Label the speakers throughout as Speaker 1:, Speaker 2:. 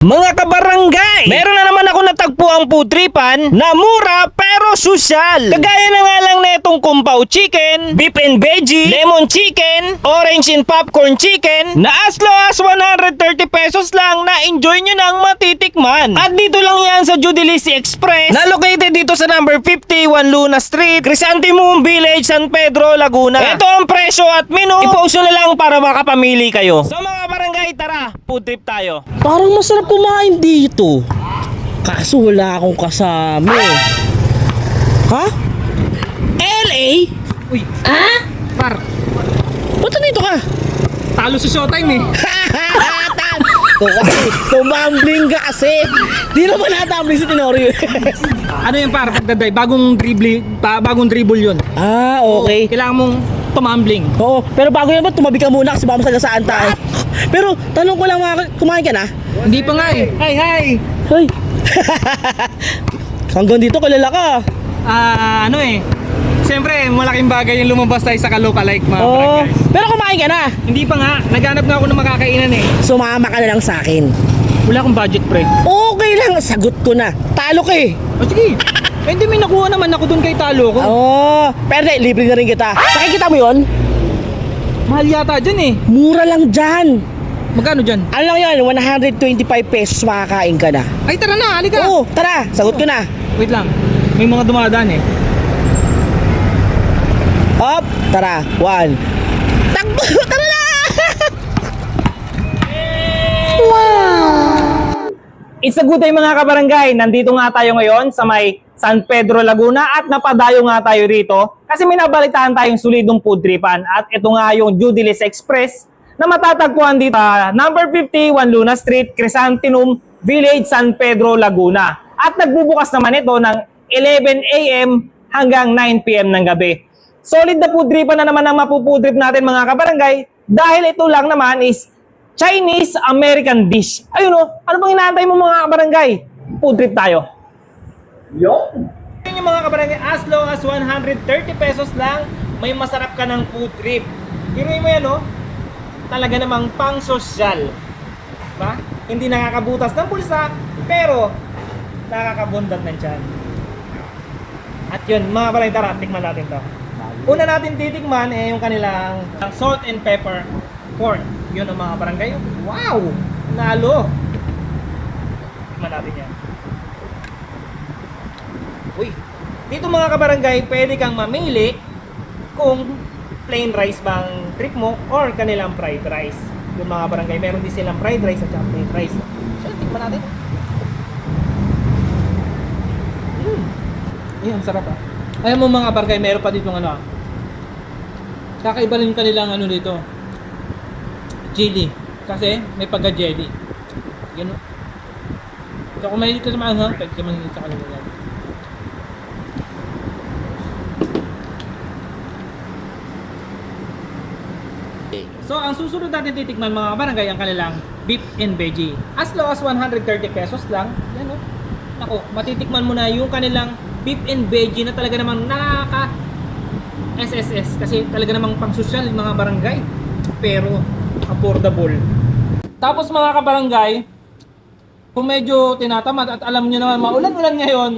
Speaker 1: Mga kabarangay, meron na naman ako natagpo ang putripan na mura pero sosyal. Kagaya na nga lang na itong kumpaw chicken, beef and veggie, lemon chicken, orange and popcorn chicken na as low as 130 pesos lang na enjoy nyo nang matitikman. At dito lang yan sa Judilis Express na located dito sa number 51 Luna Street, Crisantimum Village, San Pedro, Laguna. Ito ang presyo at menu. I-post na lang para makapamili kayo. So mga barangay, tara, food trip tayo.
Speaker 2: Parang masarap kumain dito. Kaso wala akong kasama eh. Ha? LA?
Speaker 3: Uy! Ah? Par,
Speaker 2: Ba't dito ka?
Speaker 3: talo sa showtime eh.
Speaker 2: Tumambling ka kasi. Di naman natambling si Tenorio.
Speaker 3: Ano yan par, pagdaday, bagong dribble, pa, bagong dribble yun.
Speaker 2: ah, okay.
Speaker 3: Kailangan mong tumambling.
Speaker 2: Oo, pero bago yan ba, tumabi ka muna kasi baka masagasaan tayo. Pero, tanong ko lang mga, kumain ka na?
Speaker 3: Hindi pa nga eh. Hi, hi!
Speaker 2: Hoy. Hanggang dito, kilala ka.
Speaker 3: Ah, ano eh. Siyempre, malaking bagay yung lumabas tayo sa kalokalike mga
Speaker 2: Oo,
Speaker 3: barangay.
Speaker 2: pero kumain ka na.
Speaker 3: Hindi pa nga, naghanap nga ako ng makakainan eh.
Speaker 2: Sumama ka na lang sa akin.
Speaker 3: Wala akong budget pre.
Speaker 2: Okay lang, sagot ko na. Talo ka eh.
Speaker 3: O sige, eh, hindi may nakuha naman ako dun kay talo ko.
Speaker 2: Oo, pero di, libre na rin kita. Nakikita mo yon?
Speaker 3: Mahal yata dyan eh.
Speaker 2: Mura lang dyan.
Speaker 3: Magkano dyan?
Speaker 2: Ano lang yan, 125 pesos makakain ka na.
Speaker 3: Ay tara na, halika.
Speaker 2: Oo, tara, sagot ko na.
Speaker 3: Wait lang, may mga dumadaan eh.
Speaker 2: Hop, tara, one. Takbo, tara na!
Speaker 1: It's a good day mga kabarangay. Nandito nga tayo ngayon sa may San Pedro, Laguna at napadayo nga tayo rito kasi may nabalitaan tayong solidong food tripan at ito nga yung Judilis Express na matatagpuan dito sa number 51 Luna Street, Crisantinum Village, San Pedro, Laguna. At nagbubukas naman ito ng 11 a.m. hanggang 9 p.m. ng gabi. Solid na food tripan na naman ang mapupudrip natin mga kabarangay dahil ito lang naman is Chinese American dish. Ayun o, ano bang inaantay mo mga kabarangay? Food trip tayo. Yun. Yun yung mga kabarangay, as low as 130 pesos lang, may masarap ka ng food trip. Piruin mo yan o, talaga namang pang sosyal. Ba? Hindi nakakabutas ng bulsa, pero nakakabundat ng tiyan. At yun, mga kabarangay, tara, tikman natin to. Una natin titikman eh yung kanilang salt and pepper corn. Yun ang mga barangay. Wow! Nalo! Tikman natin yan. Uy! Dito mga kabarangay, pwede kang mamili kung plain rice bang trip mo or kanilang fried rice. Yung mga barangay, meron din silang fried rice at plain rice. So, tikman natin. Mm. Ayan, sarap ah. Ayaw mo mga barangay, meron pa dito ano ah. Kakaiba rin kanilang ano dito. Jelly. Kasi may pagka-jelly. O. So kung mahilig ka sa mga ha, pwede ka mahilig sa kanila. So ang susunod natin titikman mga barangay ang kanilang beef and veggie. As low as 130 pesos lang. Yan o. Ako, matitikman mo na yung kanilang beef and veggie na talaga namang nakaka SSS kasi talaga namang pang social mga barangay pero affordable. Tapos mga kabarangay, kung medyo tinatamad at alam nyo naman maulan-ulan ngayon,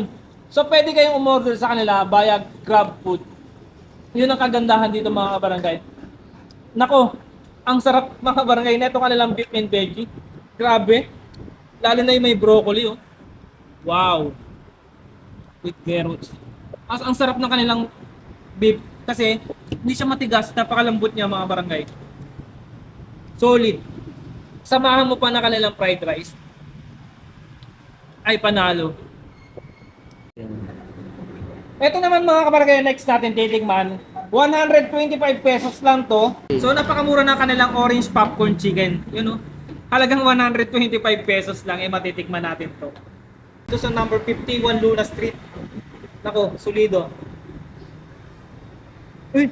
Speaker 1: so pwede kayong umorder sa kanila via Grab Food. Yun ang kagandahan dito mga kabarangay. Nako, ang sarap mga barangay neto kanilang beef and veggie. Grabe. Lalo na yung may broccoli oh. Wow. With carrots. As ang sarap ng kanilang beef kasi hindi siya matigas, napakalambot niya mga barangay. Solid. Samahan mo pa na kanilang fried rice. Ay panalo. Ito naman mga kabarangay, next natin titikman. 125 pesos lang to. So napakamura na kanilang orange popcorn chicken. Yun o. Halagang 125 pesos lang eh matitikman natin to. Ito sa number 51 Luna Street. Nako, solido. Uy!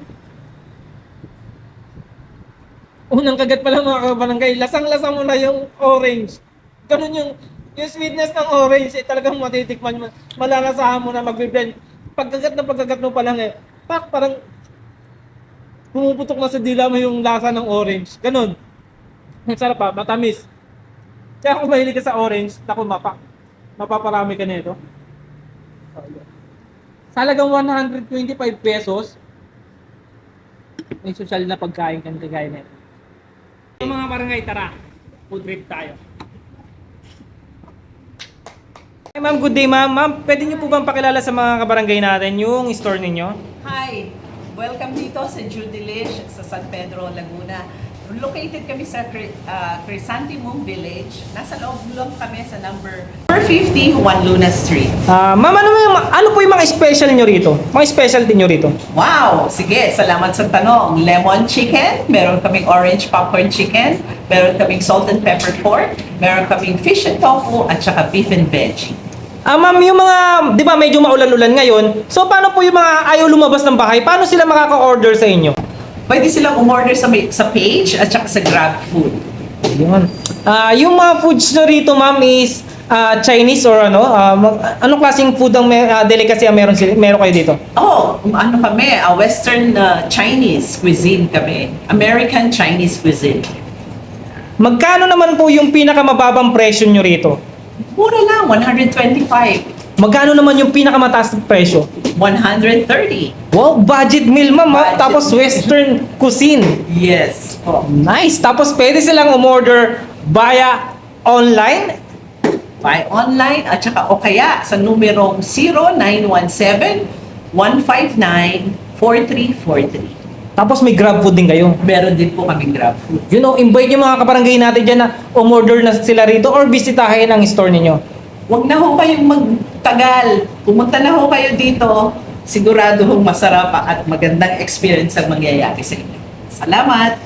Speaker 1: Unang kagat pa lang mga kabarangay, lasang-lasa mo na yung orange. Ganun yung, yung sweetness ng orange, eh, talagang matitikman mo. Malalasahan mo na magbe-blend. Pagkagat na pagkagat mo pa lang eh, pak, parang pumuputok na sa dila mo yung lasa ng orange. Ganun. Ang sarap pa, matamis.
Speaker 3: Kaya kung mahilig ka sa orange, naku, mapa, mapaparami ka nito. Sa halagang 125 pesos, may social na pagkain kang nito. Mga barangay, tara, food trip tayo. Hey, ma'am, good day ma'am. Ma'am, pwede niyo po bang pakilala sa mga kabarangay natin yung store ninyo?
Speaker 4: Hi! Welcome dito sa Judilish sa San Pedro, Laguna. Located kami sa uh, Crisantimum Village. Nasa loob lang kami sa number 450 Juan Luna Street.
Speaker 1: Ah, ma'am, ano, yung, ano po yung mga special nyo rito? Mga specialty nyo rito?
Speaker 4: Wow! Sige, salamat sa tanong. Lemon chicken, meron kaming orange popcorn chicken, meron kaming salt and pepper pork, meron kaming fish and tofu, at saka beef and veggie.
Speaker 1: Ah, ma'am, yung mga, di ba medyo maulan-ulan ngayon, so paano po yung mga ayaw lumabas ng bahay? Paano sila makaka-order sa inyo?
Speaker 4: Pwede silang umorder sa, ma- sa page at saka sa Grab Food.
Speaker 1: Yun. Ah, yung mga foods nyo rito, ma'am, is ah, Chinese or ano? Ah, mag- anong klaseng food ang may, ah, delicacy ang meron, sila, meron kayo dito?
Speaker 4: Oh, um, ano kami, a Western uh, Chinese cuisine kami. American Chinese cuisine.
Speaker 1: Magkano naman po yung pinakamababang presyo nyo rito?
Speaker 4: Mura lang, 125,
Speaker 1: Magkano naman yung pinakamataas na presyo?
Speaker 4: 130.
Speaker 1: Wow, budget meal, ma'am.
Speaker 4: Budget
Speaker 1: Tapos
Speaker 4: meal.
Speaker 1: western cuisine.
Speaker 4: Yes. Oh.
Speaker 1: Nice. Tapos pwede silang umorder via online.
Speaker 4: Buy online at saka o kaya sa numerong 0917-159-4343.
Speaker 1: Tapos may grab food din kayo.
Speaker 4: Meron din po kaming grab food.
Speaker 1: You know, invite yung mga kabarangay natin dyan na umorder na sila rito or bisitahin ang store ninyo.
Speaker 4: Huwag na ho kayong magtagal. Pumunta na ho kayo dito. Sigurado hong masarap at magandang experience ang mangyayari sa inyo. Salamat!